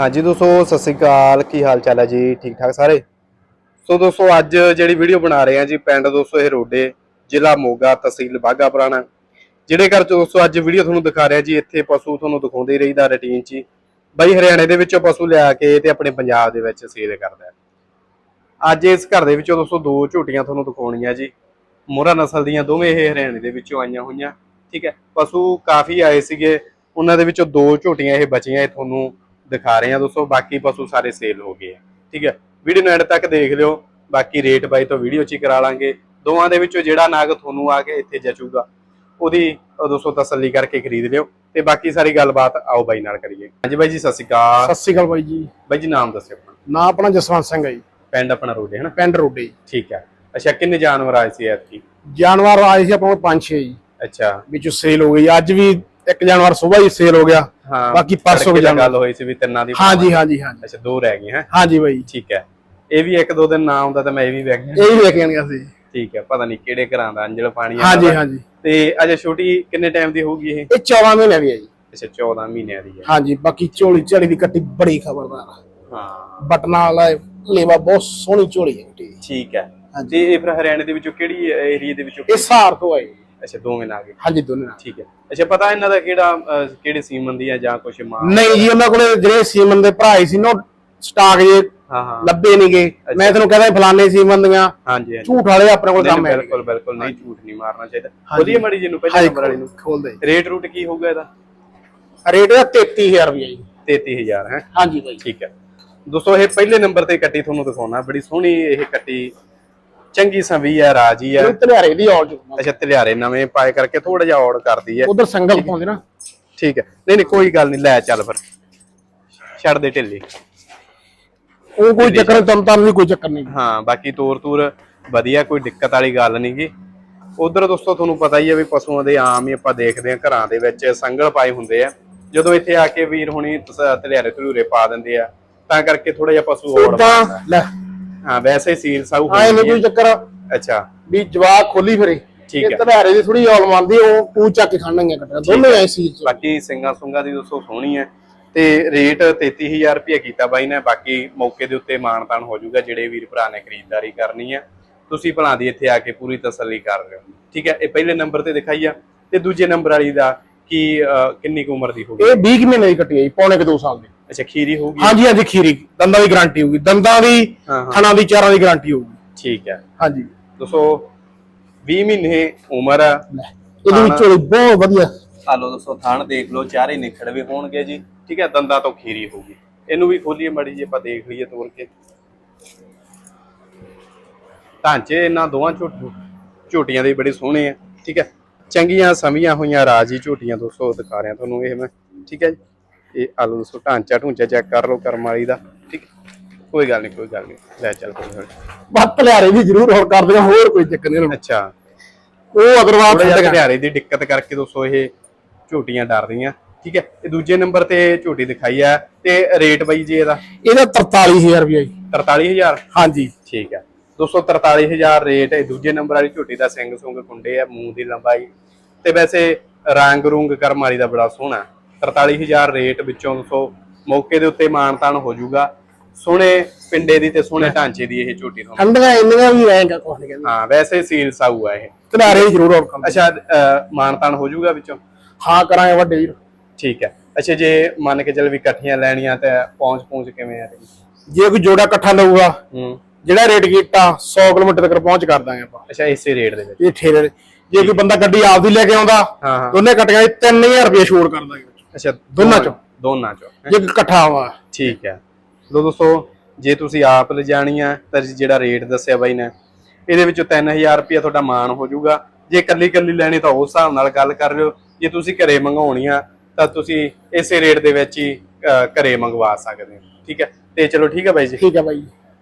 ਹਾਂਜੀ ਦੋਸਤੋ, ਸਤਿ ਸ੍ਰੀ ਅਕਾਲ। ਕੀ ਹਾਲ ਚਾਲ ਹੈ ਜੀ? ਠੀਕ ਠਾਕ ਸਾਰੇ? ਸੋ ਦੋਸਤੋ, ਅੱਜ ਜਿਹੜੀ ਵੀਡੀਓ ਬਣਾ ਰਹੇ ਹਾਂ ਜੀ, ਪਿੰਡ ਦੋਸਤੋ, ਇਹ ਰੋਡੇ, ਜ਼ਿਲ੍ਹਾ ਮੋਗਾ ਤਹਿਸੀਲ ਬਾਗਾ ਪੁਰਾਣਾ। ਜਿਹੜੇ ਘਰ ਚ ਦੋਸਤੋ, ਅੱਜ ਵੀਡੀਓ ਤੁਹਾਨੂੰ ਦਿਖਾ ਰਿਹਾ ਜੀ, ਇੱਥੇ ਪਸ਼ੂ ਤੁਹਾਨੂੰ ਦਿਖਾਉਂਦੇ ਰਹੀਦਾ ਰੁਟੀਨ ਚ ਹੀ। ਹਰਿਆਣੇ ਦੇ ਵਿੱਚੋਂ ਪਸ਼ੂ ਲਿਆ ਕੇ ਤੇ ਆਪਣੇ ਪੰਜਾਬ ਦੇ ਵਿੱਚ ਸੇਲ ਕਰਦਾ ਅੱਜ ਇਸ ਘਰ ਦੇ ਵਿੱਚੋਂ ਦੋਸਤੋ, ਦੋ ਝੋਟੀਆਂ ਤੁਹਾਨੂੰ ਦਿਖਾਉਣੀਆਂ ਜੀ। ਮੋਹਰਾ ਨਸਲ ਦੀਆਂ ਦੋਵੇਂ ਇਹ ਹਰਿਆਣੇ ਦੇ ਵਿੱਚੋਂ ਆਈਆਂ ਹੋਈਆਂ। ਠੀਕ ਹੈ। ਪਸ਼ੂ ਕਾਫੀ ਆਏ ਸੀਗੇ। ਉਹਨਾਂ ਦੇ ਵਿੱਚੋਂ ਦੋ ਝੋਟੀਆਂ ਇਹ ਬਚੀਆਂ, ਇਹ ਤੁਹਾਨੂੰ ਦਿਖਾ ਰਹੇ ਹਾਂ ਦੋਸਤੋ ਬਾਕੀ ਪਸ਼ੂ ਸਾਰੇ ਸੇਲ ਹੋ ਗਏ ਆ। ਠੀਕ ਹੈ ਵੀਡੀਓ ਨੂੰ ਐਂਡ ਤੱਕ ਦੇਖ ਲਿਓ ਬਾਕੀ ਰੇਟ ਬਾਈ ਤੋਂ ਵੀਡੀਓ 'ਚ ਹੀ ਕਰਾ ਲਾਂਗੇ। ਦੋਵਾਂ ਦੇ ਵਿੱਚੋਂ ਜਿਹੜਾ ਨਾਗ ਤੁਹਾਨੂੰ ਆ ਕੇ ਇੱਥੇ ਜਚੂਗਾ ਉਹਦੀ ਉਹ ਦੋਸਤੋ ਤਸੱਲੀ ਕਰਕੇ ਖਰੀਦ ਲਿਓ। ਤੇ ਬਾਕੀ ਸਾਰੀ ਗੱਲਬਾਤ ਆਓ ਬਾਈ ਨਾਲ ਕਰੀਏ। ਹਾਂਜੀ ਬਾਈ ਜੀ ਸਤਿ ਸ਼੍ਰੀ ਅਕਾਲ। ਸਤਿ ਸ਼੍ਰੀ ਅਕਾਲ ਬਾਈ ਜੀ। ਬਾਈ ਜੀ ਨਾਮ ਦੱਸਿਓ ਆਪਣਾ। ਨਾਂ ਆਪਣਾ ਜਸਵੰਤ ਸਿੰਘ ਹੈ ਜੀ। ਪਿੰਡ ਆਪਣਾ ਰੋਡੇ ਹਨਾ? ਪਿੰਡ ਰੋਡੇ। ਠੀਕ ਹੈ। ਅੱਛਾ ਕਿੰਨੇ ਜਾਨਵਰ ਆਏ ਸੀ ਐਤਕੀ? ਜਾਨਵਰ ਆਏ ਸੀ ਆਪਾਂ ਕੋਲ ਪੰਜ ਛੇ ਜੀ। ਅੱਛਾ। ਵਿੱਚੋਂ ਸੇਲ ਹੋ ਗਈ। ਅੱਜ ਵੀ ਇੱਕ ਜਾਨਵਰ ਸਵੇਰ ਹੀ ਸੇਲ ਹੋ ਗਿਆ। ਹਾਂ ਬਾਕੀ ਪਰਸੋਂ ਵੀ ਤਾਂ ਗੱਲ ਹੋਈ ਸੀ ਵੀ ਤਿੰਨਾਂ ਦੀ ਹਾਂਜੀ ਹਾਂਜੀ ਹਾਂਜੀ। ਅੱਛਾ ਦੋ ਰਹਿ ਗਈਆਂ। ਹੈ ਹਾਂਜੀ ਬਾਈ। ਠੀਕ ਹੈ। ਇਹ ਵੀ ਇੱਕ ਦੋ ਦਿਨ ਨਾ ਆਉਂਦਾ ਤਾਂ ਮੈਂ ਇਹ ਵੀ ਵੇਖ ਗਿਆ ਇਹ ਵੀ ਵੇਖ ਜਾਣਗੇ ਅਸੀਂ ਠੀਕ ਹੈ ਪਤਾ ਨਹੀਂ ਕਿਹੜੇ ਘਰਾਂ ਦਾ ਅੰਜਲ ਪਾਣੀ ਆ ਹਾਂਜੀ। ਹਾਂਜੀ। ਤੇ ਅਜੇ ਛੋਟੀ ਕਿੰਨੇ ਟਾਈਮ ਦੀ ਹੋਊਗੀ ਇਹ? ਇਹ 14 ਮਹੀਨੇ ਦੀ ਹੈ ਜੀ। ਅੱਛਾ 14 ਮਹੀਨਿਆਂ ਦੀ ਹੈ। ਹਾਂਜੀ ਬਾਕੀ ਝੋਲੀ ਝੜੀ ਦੀ ਕੱਟੀ ਬੜੀ ਖਬਰਦਾਰ ਹਾਂ। ਬਟਨਾਂ ਵਾਲਾ ਲੇਵਾ ਬਹੁਤ ਸੋਹਣੀ ਝੋਲੀ ਹੈ। ਠੀਕ ਹੈ। ਤੇ ਇਹ ਫਿਰ ਹਰਿਆਣੇ ਦੇ ਵਿੱਚੋਂ ਕਿਹੜੀ ਏਰੀਆ ਦੇ ਵਿੱਚੋਂ ਇਹ ਸਾਰ ਤੋਂ ਆਏ ਜੀ। ਅੱਛਾ ਦੋਵੇਂ ਨਾ ਗਏ। ਹਾਂਜੀ ਦੋਨੇ ਨਾਲ। ਠੀਕ ਹੈ। ਅੱਛਾ ਪਤਾ ਇਹਨਾਂ ਦਾ ਕਿਹੜਾ ਅਹ, ਕਿਹੜੇ ਸੀਮਨ ਦੀ ਹੈ ਜਾਂ ਕੁਛ ਮਾਂ? ਨਹੀਂ ਜੀ ਉਹਨਾਂ ਕੋਲੇ ਜਿਹੜੇ ਸੀਮਨ ਦੇ ਭਰਾ ਹੀ ਸੀ ਨਾ ਸਟਾਕ ਜੇ ਹਾਂ ਹਾਂ। ਲੱਭੇ ਨਹੀਂਗੇ ਮੈਂ ਤੈਨੂੰ ਕਹਿੰਦਾ ਫਲਾਣੇ ਸੀਮਨ ਦੀਆਂ ਹਾਂਜੀ ਹਾਂਜੀ। ਝੂਠ ਵਾਲੇ ਆਪਣੇ ਕੋਲ ਨਹੀਂ, ਕੰਮ ਹੈ ਬਿਲਕੁਲ ਬਿਲਕੁਲ ਨਹੀਂ ਝੂਠ ਨਹੀਂ ਮਾਰਨਾ ਚਾਹੀਦਾ। ਵਧੀਆ ਮੜੀ ਜੀ ਨੂੰ ਪਹਿਲੇ ਨੰਬਰ ਵਾਲੀ ਨੂੰ। ਰੇਟ ਰੂਟ ਕੀ ਹੋਊਗਾ ਇਹਦਾ? ਰੇਟ ਦਾ 33000 ਰੁਪਏ ਜੀ। 33000 ਹੈ? ਹਾਂਜੀ ਬਾਈ। ਠੀਕ ਹੈ। ਦੋਸਤੋ ਇਹ ਪਹਿਲੇ ਨੰਬਰ ਤੇ ਕੱਟੀ ਤੁਹਾਨੂੰ ਦਿਖਾਉਣਾ। ਬੜੀ ਸੋਹਣੀ ਇਹ ਕੱਟੀ ਚੰਗੀ ਸੰਵੀ ਹੈ ਰਾਜੀ ਇਹ ਧਲਿਆਰੇ ਦੀ ਔਰ ਅੱਛਾ ਤਲਿਆਰੇ ਨਵੇਂ ਪਾਏ ਕਰਕੇ ਥੋੜਾ ਜਿਹਾ ਔੜ ਕਰਦੀ ਹੈ। ਉਧਰ ਸੰਗਲ ਪਾਉਂਦੇ ਨਾ। ਠੀਕ ਹੈ। ਨਹੀਂ ਨਹੀਂ ਕੋਈ ਗੱਲ ਨਹੀਂ ਲੈ ਚੱਲ ਫਿਰ। ਛੱਡ ਦੇ ਢਿੱਲੀ। ਉਹ ਕੋਈ ਚੱਕਰ ਨਹੀਂ ਤਨ ਤਨ ਵੀ ਕੋਈ ਚੱਕਰ ਨਹੀਂ। ਹਾਂ ਬਾਕੀ ਤੂਰ ਤੂਰ ਵਧੀਆ ਕੋਈ ਦਿੱਕਤ ਵਾਲੀ ਗੱਲ ਨਹੀਂਗੀ ਉਧਰ ਦੋਸਤੋ ਤੁਹਾਨੂੰ ਪਤਾ ਹੀ ਹੈ ਵੀ ਪਸ਼ੂਆਂ ਦੇ ਆਮ ਹੀ ਆਪਾਂ ਦੇਖਦੇ ਹਾਂ ਘਰਾਂ ਦੇ ਵਿੱਚ ਸੰਗਲ ਪਾਏ ਹੁੰਦੇ ਆ। ਜਦੋਂ ਇੱਥੇ ਆ ਕੇ ਵੀਰ ਹੁਣੀ ਤਲਿਆਰੇ ਤਲੂਰੇ ਪਾ ਦਿੰਦੇ ਆ ਤਾਂ ਕਰਕੇ ਥੋੜਾ ਜਿਹਾ ਪਸ਼ੂ ਮਾਰਦਾ। ਲੈ। ਹਾਂ ਵੈਸੇ ਹੀ ਸੀਲ ਸਾਊ ਆਏ ਨਹੀਂ ਹੁੰਦੀ ਕੋਈ ਹੈ ਚੱਕਰ ਅੱਛਾ। ਵੀ ਜਵਾਕ ਖੋਲੀ ਫਿਰੇ। ਠੀਕ ਹੈ। ਧਲਿਆਰੇ ਦੀ ਥੋੜੀ ਔਲ ਮੰਨਦੀ ਉਹ ਤੂੰ ਚੱਕ ਕੇ ਖਾਣਗੇ ਕੱਟਣਾ ਦੋਨੋਂ ਐ ਬਾਕੀ ਸਿੰਘਾਂ ਸੁੰਗਾ ਦੀ ਦੋਸਤੋ ਸੋਹਣੀ ਹੈ ਤੇ ਰੇਟ 33000 ਰੁਪਏ ਕੀਤਾ ਬਾਈ ਨੇ। ਬਾਕੀ ਮੌਕੇ ਦੇ ਉੱਤੇ ਮਾਨਤਾਨ ਹੋ ਜਾਊਗਾ ਜਿਹੜੇ ਵੀਰ ਭਰਾ ਨੇ ਖਰੀਦਦਾਰੀ ਕਰਨੀ ਹੈ ਤੁਸੀਂ ਭਲਾ ਦੀ ਇੱਥੇ ਆ ਕੇ ਪੂਰੀ ਤਸੱਲੀ ਕਰ ਲਿਓ। ਠੀਕ ਹੈ ਇਹ ਪਹਿਲੇ ਨੰਬਰ ਤੇ ਦਿਖਾਈ ਆ। ਤੇ ਦੂਜੇ ਨੰਬਰ ਵਾਲੀ ਦਾ ਕੀ ਅਹ, ਕਿੰਨੀ ਕੁ ਉਮਰ ਦੀ ਹੋਊਗੀ ਇਹ 20 ਕੁ ਮਹੀਨੇ ਦੀ ਕੱਟੀ ਹੈ ਜੀ ਪੌਣੇ ਕਿ 2 ਸਾਲ ਦੀ। ਅੱਛਾ ਖੀਰੀ ਹੋਊਗੀ? ਹਾਂਜੀ ਹਾਂਜੀ ਖੀਰੀ। ਦੰਦਾਂ ਦੀ ਗਾਰੰਟੀ ਹੋਊਗੀ। ਦੰਦਾਂ ਦੀ ਥਣਾ ਦੀ ਚਾਰਾਂ ਦੀ ਗਾਰੰਟੀ ਹੋਊਗੀ। ਠੀਕ ਹੈ। ਹਾਂਜੀ। ਦੋਸਤੋ 20 ਮਹੀਨੇ ਉਮਰ ਆ ਲੈ ਇਹਦੇ ਵਿੱਚ ਬਹੁਤ ਵਧੀਆ। ਆ ਲਓ ਦੋਸਤੋ ਥਣ ਦੇਖ ਲਓ ਚਾਰੇ ਨਿਖੜਵੇ ਹੋਣਗੇ ਜੀ। ਠੀਕ ਹੈ ਦੰਦਾਂ ਤੋਂ ਖੀਰੀ ਹੋਊਗੀ। ਇਹਨੂੰ ਵੀ ਖੋਲੀਏ ਮੜੀ ਜੀ ਆਪਾਂ ਦੇਖ ਲਈਏ ਤੋੜ ਕੇ। ਢਾਂਚੇ ਇਹਨਾਂ ਦੋਵਾਂ ਝੋਟ ਝੋਟੀਆਂ ਦੇ ਬੜੇ ਸੋਹਣੇ ਆ। ਠੀਕ ਹੈ ਚੰਗੀਆਂ ਸਮੀਆਂ ਹੋਈਆਂ ਰਾਜੀ ਝੋਟੀਆਂ ਦੋਸਤੋ ਦਿਖਾ ਰਿਹਾ ਤੁਹਾਨੂੰ ਇਹ ਮੈਂ। ਠੀਕ ਹੈ ਜੀ। ਇਹ ਆ ਲਓ ਦੋਸਤੋ ਢਾਂਚਾ ਢੂੰਚਾ ਚੈੱਕ ਕਰ ਲਓ ਕਰਮ ਵਾਲੀ ਦਾ ਠੀਕ ਹੈ? ਕੋਈ ਗੱਲ ਨਹੀਂ ਕੋਈ ਗੱਲ ਨਹੀਂ ਲੈ ਚੱਲ ਕੋਈ ਗੱਲ ਨੀ। ਬਸ ਧਲਿਆਰੇ ਵੀ ਜ਼ਰੂਰ ਹੋਰ ਕਰਦੇ ਆ ਹੋਰ ਕੋਈ ਚੱਕਰ ਨਹੀਂ ਅੱਛਾ। ਉਹ ਅਗਰਵਾਲ ਹਰਿਆਰੇ ਦੀ ਦਿੱਕਤ ਕਰਕੇ ਦੋਸਤੋ ਇਹ ਝੋਟੀਆਂ ਡਰ ਰਹੀਆਂ ਠੀਕ ਹੈ? ਇਹ ਦੂਜੇ ਨੰਬਰ ਤੇ ਝੋਟੀ ਦਿਖਾਈ ਹੈ ਤੇ ਰੇਟ ਬਾਈ ਜੀ ਇਹਦਾ? ਇਹਦਾ 43000 ਰੁਪਏ ਜੀ। 43000 ਹਾਂਜੀ। ਠੀਕ ਹੈ। ਦੋਸਤੋ 43000 ਰੇਟ ਇਹ ਦੂਜੇ ਨੰਬਰ ਵਾਲੀ ਝੋਟੀ ਦਾ ਸਿੰਘ ਸੁੰਗ ਕੁੰਡੇ ਆ ਮੂੰਹ ਦੀ ਲੰਬਾਈ। ਤੇ ਵੈਸੇ ਰੰਗ ਰੂੰਗ ਕਰਮ ਵਾਲੀ ਦਾ ਬੜਾ ਸੋਹਣਾ। 43000 ਰੇਟ ਵਿੱਚੋਂ ਦੋਸਤੋ ਮੌਕੇ ਦੇ ਉੱਤੇ ਮਾਨਤਾਨ ਹੋ ਜਾਊਗਾ। ਸੋਹਣੇ ਪਿੰਡੇ ਦੀ ਤੇ ਸੋਹਣੇ ਢਾਂਚੇ ਦੀ ਇਹ ਝੋਟੀ ਤੁਹਾਨੂੰ ਠੰਡੀਆਂ ਇੰਨੀਆਂ ਵੀ ਰਹੇਗਾ ਕੁਛ ਨਹੀਂ ਕਹਿੰਦੇ। ਹਾਂ ਵੈਸੇ ਸੀਲ ਸਾਊ ਆ ਇਹ। ਵੀ ਜ਼ਰੂਰ ਕਰਦੇ ਅੱਛਾ ਮਾਨਤਾਨ ਹੋ ਜਾਊਗਾ ਵਿੱਚੋਂ? ਹਾਂ ਕਰਾਂਗੇ ਵੱਡੇ ਵੀਰ। ਠੀਕ ਹੈ। ਅੱਛਾ ਜੇ ਮੰਨ ਕੇ ਚੱਲ ਵੀ ਇਕੱਠੀਆਂ ਲੈਣੀਆਂ ਤੇ ਪਹੁੰਚ ਪਹੁੰਚ ਕਿਵੇਂ ਆ ਰਹੀ? ਜੇ ਕੋਈ ਜੋੜਾ ਇਕੱਠਾ ਲਊਗਾ ਹੂੰ। ਜਿਹੜਾ ਰੇਟ ਕੀਤਾ 100 ਕਿਲੋਮੀਟਰ ਤੱਕ ਪਹੁੰਚ ਕਰ ਦਾਂਗੇ ਆਪਾਂ। ਅੱਛਾ ਇਸੇ ਰੇਟ ਦੇ ਵਿੱਚ। ਇਹ ਠੇਰੇ ਜੇ ਕੋਈ ਬੰਦਾ ਗੱਡੀ ਆਪਦੀ ਲੈ ਕੇ ਆਉਂਦਾ ਦੋਨੇ ਕਟੀਆਂ 3000 ਰੁਪਏ ਛੋੜ ਕਰ ਦਾਂਗੇ। ਅੱਛਾ ਦੋਨਾਂ ਚੋਂ? ਦੋਨਾਂ ਚੋਂ? ਜੇ ਇਕੱਠਾ ਆਵਾ ਠੀਕ ਹੈ। ਲੋ ਦੋਸਤੋ ਜੇ ਤੁਸੀਂ ਆਪ ਲਿਜਾਣੀ ਆ ਤਾਂ ਜਿਹੜਾ ਰੇਟ ਦੱਸਿਆ ਬਾਈ ਨੇ ਇਹਦੇ ਵਿੱਚੋਂ 3000 ਰੁਪਏ ਤੁਹਾਡਾ ਮਾਨ ਹੋ ਜਾਊਗਾ। ਜੇ ਕੱਲੀ ਕੱਲੀ ਲੈਣੀ ਤਾਂ ਉਸ ਹਿਸਾਬ ਨਾਲ ਗੱਲ ਕਰ ਲਿਓ। ਜੇ ਤੁਸੀਂ ਘਰੇ ਮੰਗਾਉਣੀ ਆ ਤਾਂ ਤੁਸੀਂ ਇਸੇ ਰੇਟ ਦੇ ਵਿੱਚ ਹੀ ਘਰੇ ਮੰਗਵਾ ਸਕਦੇ ਹੋ। ਠੀਕ ਹੈ? ਤੇ ਚਲੋ ਠੀਕ ਹੈ ਬਾਈ ਜੀ। ਠੀਕ ਹੈ ਬਾਈ